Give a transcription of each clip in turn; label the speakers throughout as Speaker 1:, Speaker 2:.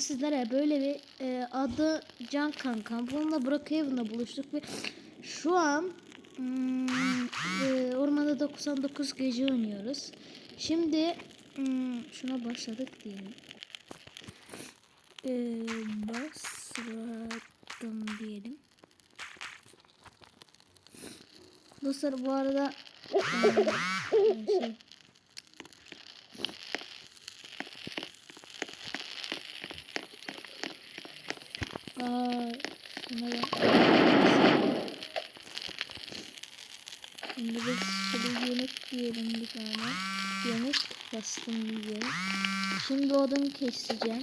Speaker 1: sizlere böyle bir e, adı Can Kankam. Bununla Brookhaven'la buluştuk ve şu an hmm, e, ormanda 99 gece oynuyoruz. Şimdi hmm, şuna başladık diyelim. E, başladım diyelim. Dostlar bu arada e, şey, Aa, bak. Şimdi biz şöyle yemek yiyelim bir tane. Yemek bastım yiyelim. Şimdi odun keseceğim.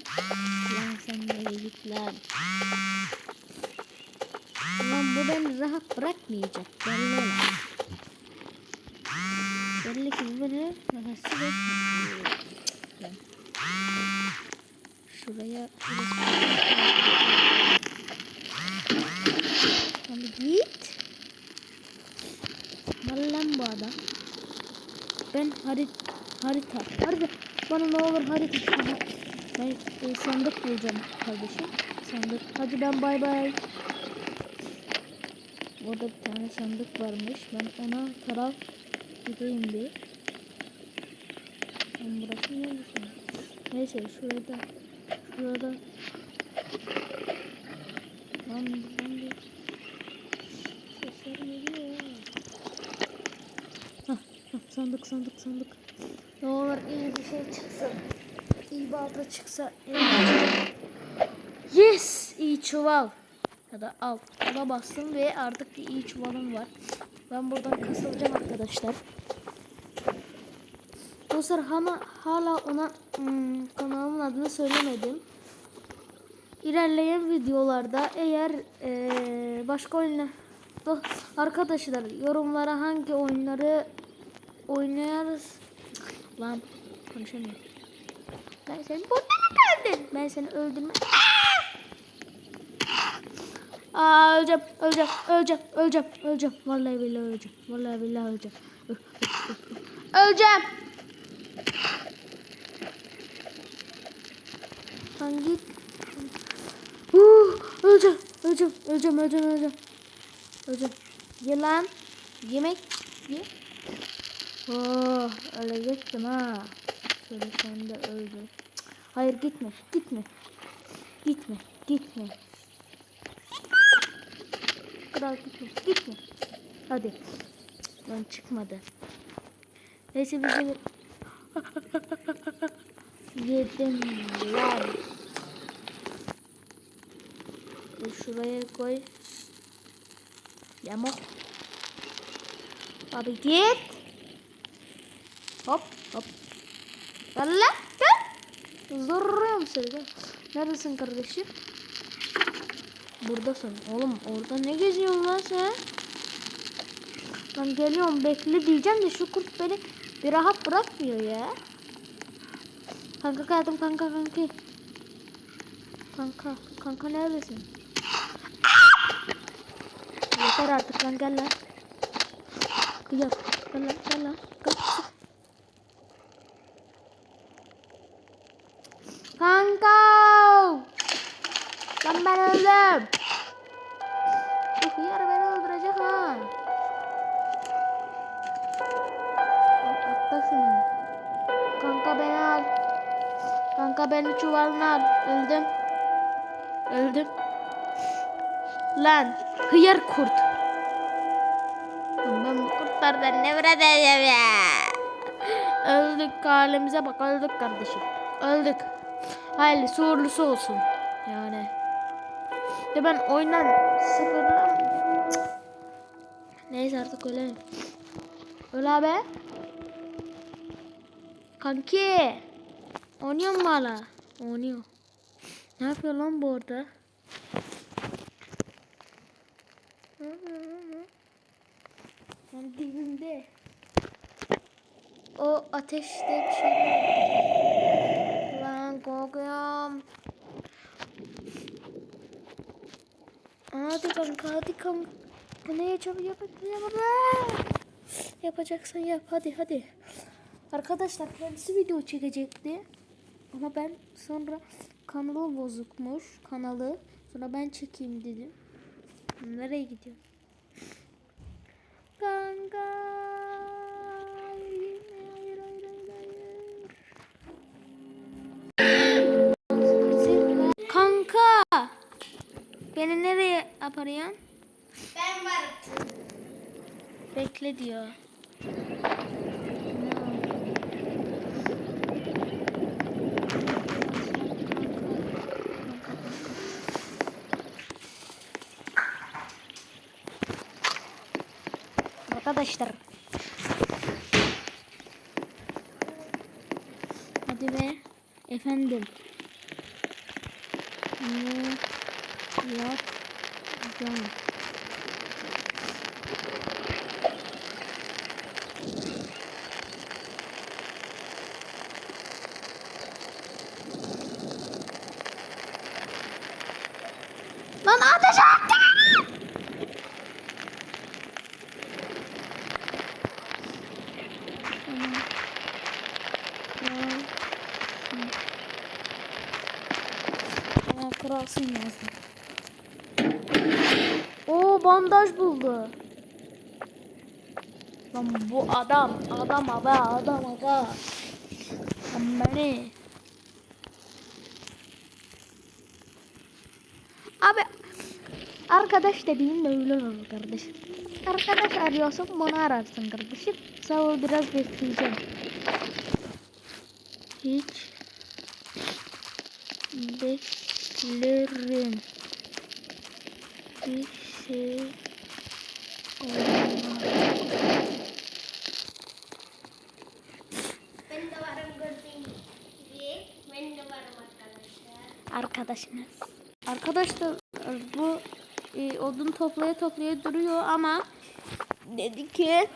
Speaker 1: Lan sen nereye git lan. Lan bu beni rahat bırakmayacak. Belli lan. Belli ki bu beni rahatsız etmiyor. Şuraya Hadi git. Mal lan bu adam. Ben harit harita. Harita. Bana ne olur harita. Ben e, sandık bulacağım kardeşim. Sandık. Hadi ben bay bay. Orada bir tane sandık varmış. Ben ona taraf gideyim bir. Ben burası neresi? Neyse şurada. Şurada. Lan buradan bir sesler geliyor ya. Hah, hah, sandık sandık sandık. Ne olur iyi bir şey çıksın. İyi balta çıksa. iyi. Yes! iyi çuval. Ya da al. Ona bastım ve artık bir iyi çuvalım var. Ben buradan kasılacağım arkadaşlar. Dostlar hala, hala ona hmm, kanalımın adını söylemedim. İlerleyen videolarda eğer eee, başka oyunlar arkadaşlar yorumlara hangi oyunları oynayarız lan konuşamıyorum. Ben seni burada mı kaldın? Ben seni öldürme. Aa öleceğim, öleceğim, öleceğim, öleceğim, öleceğim. Vallahi billahi öleceğim. Vallahi billahi öleceğim. Öh, öh, öh. Öleceğim. Lan git. Uh, öleceğim, öleceğim, öleceğim, öleceğim, öleceğim. Öleceğim. Ye lan. Yemek ye. Oh, ölecektim ha. Şöyle sen de öldü. Hayır gitme, gitme. Gitme, gitme. Kral gitme, gitme. Hadi. Lan çıkmadı. Neyse biz de... Yedim. Dur şuraya koy. Yamuk. Abi git. Hop hop. Gel lan gel. Zorluyorum seni gel. Neredesin kardeşim? Buradasın. Oğlum orada ne geziyorsun lan sen? Ben geliyorum bekle diyeceğim de şu kurt beni bir rahat bırakmıyor ya. Kanka kaldım kanka kanka. Kanka kanka neredesin? Yeter artık lan gel lan. Kıyak. Gel lan gel lan. Gel. Kanka. Lan ben öldüm. Bu hıyar beni öldürecek ha. Atla. Kanka beni al. Kanka beni çuvalına al. Öldüm. Öldüm. Lan hıyar kurt. Kurtlardan nefret ediyorum ya. Öldük halimize bak öldük kardeşim. Öldük. Hayırlısı uğurlusu olsun. Yani. De ben oyundan sıfırlam. Cık. Neyse artık ölelim. Öl abi. Kanki. Oynuyor mu hala? Oynuyor. Ne yapıyor lan bu orada? Ben dibimde. O ateşte bir şey var. Lan korkuyorum. Hadi kanka hadi kanka. Bu ne yapacağım. Yapacaksan yap hadi hadi. Arkadaşlar kendisi video çekecekti. Ama ben sonra kanalı bozukmuş kanalı. Sonra ben çekeyim dedim. Nereye gidiyor? Kanka. Hayır, hayır, hayır, hayır. Kanka. Beni nereye aparıyorsun?
Speaker 2: Ben varım.
Speaker 1: Bekle diyor. Arkadaşlar. Hadi be. Efendim. Ne yapacağım? Aa, kralsın yazdım. Oo bandaj buldu. Lan bu adam, adam aga, adam aga. Lan beni. Abi arkadaş dediğin böyle olur kardeşim. Arkadaş arıyorsun bunu ararsın kardeşim. Sağ ol biraz bekleyeceğim. Hiç beklerim. Bir şey olmaz. Arkadaşınız. Arkadaşlar bu e, odun toplaya toplaya duruyor ama dedi ki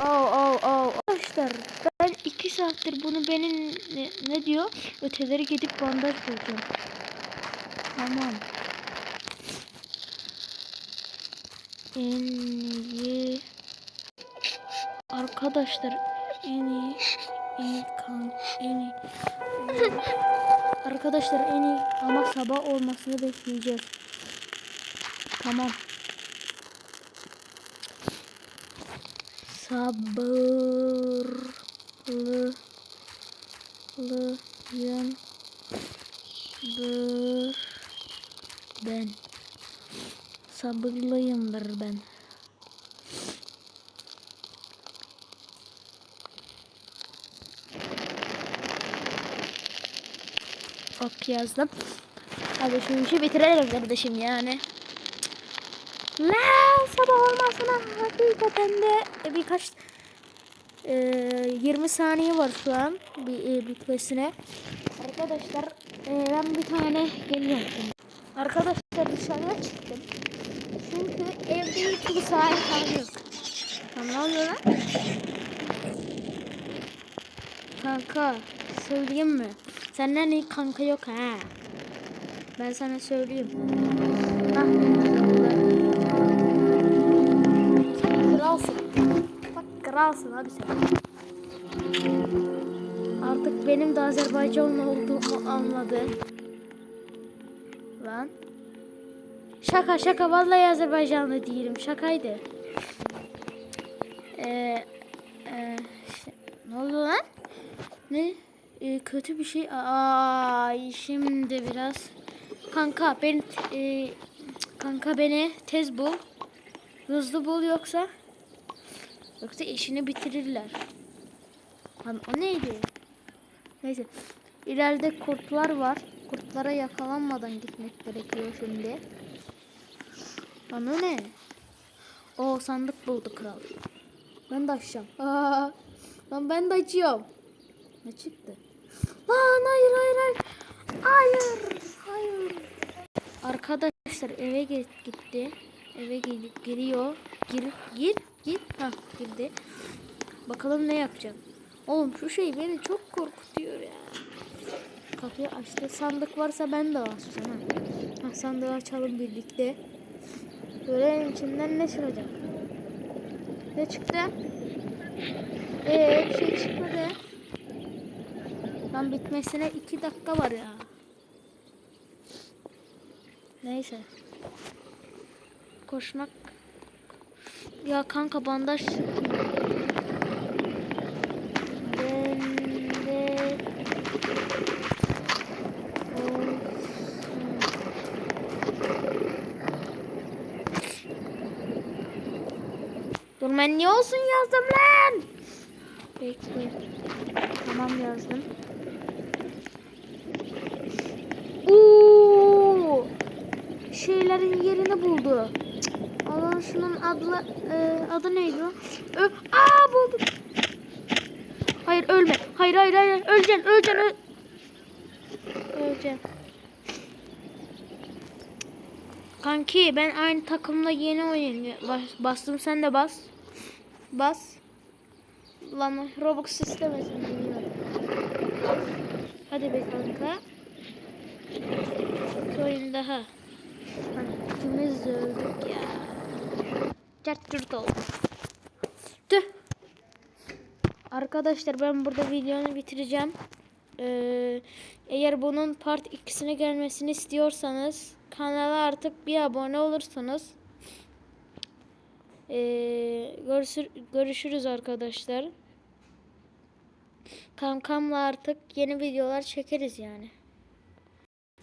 Speaker 1: Oh oh oh Arkadaşlar saattir bunu benim ne, ne diyor öteleri gidip bandaj bulacağım. Tamam. En iyi Arkadaşlar en iyi en iyi kan en iyi Arkadaşlar en iyi ama sabah olmasını bekleyeceğiz. Tamam. Sabırlı lıyım ben. Sabırlıyımdır ben. Ok yazdım. Hadi şu işi bitirelim kardeşim yani. La sabah olmasına hakikaten de birkaç e, 20 saniye var şu an e, bitmesine. Arkadaşlar e, ben bir tane geliyorum. Arkadaşlar dışarıya çıktım. Çünkü evde hiçbir sahip hali yok. Tamam ne oluyor lan? Kanka söyleyeyim mi? Senden iyi kanka yok ha. Ben sana söyleyeyim. Kralsın abi sen. Artık benim de Azerbaycanlı olduğumu anladı. Lan. Şaka şaka vallahi Azerbaycanlı değilim. Şakaydı. Ee, e, işte, ne oldu lan? Ne? Ee, kötü bir şey. Ay şimdi biraz. Kanka beni e, kanka beni tez bul. Hızlı bul yoksa yoksa işini bitirirler. Lan o neydi? Neyse. İleride kurtlar var. Kurtlara yakalanmadan gitmek gerekiyor şimdi. Lan o ne? O sandık buldu kral. Ben de açacağım. Aa, lan ben de açıyorum. Ne çıktı? Lan hayır hayır hayır. Hayır. Hayır. Arkadaşlar eve git- gitti. Eve gelip giriyor. Gir gir gir. Ha girdi. Bakalım ne yapacak. Oğlum şu şey beni çok korkutuyor ya. Kapıyı açtı. Sandık varsa ben de açacağım. Ha. ha sandığı açalım birlikte. Böyle içinden ne çıkacak? Ne çıktı? Ee bir şey çıkmadı. Lan bitmesine iki dakika var ya. Neyse. Koşmak. Ya kanka bandaj. De Dur ben niye olsun yazdım lan? Bekle. Tamam yazdım. Oo! Şeylerin yerini buldu. Şunun adı, e, adı neydi o? Ö Aa buldum. Hayır ölme. Hayır hayır hayır. Öleceksin öleceksin. Öl Öleceksin. Kanki ben aynı takımla yeni oyun bas- bastım sen de bas. Bas. Lan Robux istemesin. Hadi be kanka. Bir oyun daha. Lan ikimiz de öldük ya. Cart cırt oldu. Tüh. Arkadaşlar ben burada videonu bitireceğim. Ee, eğer bunun part 2'sine gelmesini istiyorsanız kanala artık bir abone olursanız ee, görüşür, görüşürüz arkadaşlar. Kamkamla artık yeni videolar çekeriz yani.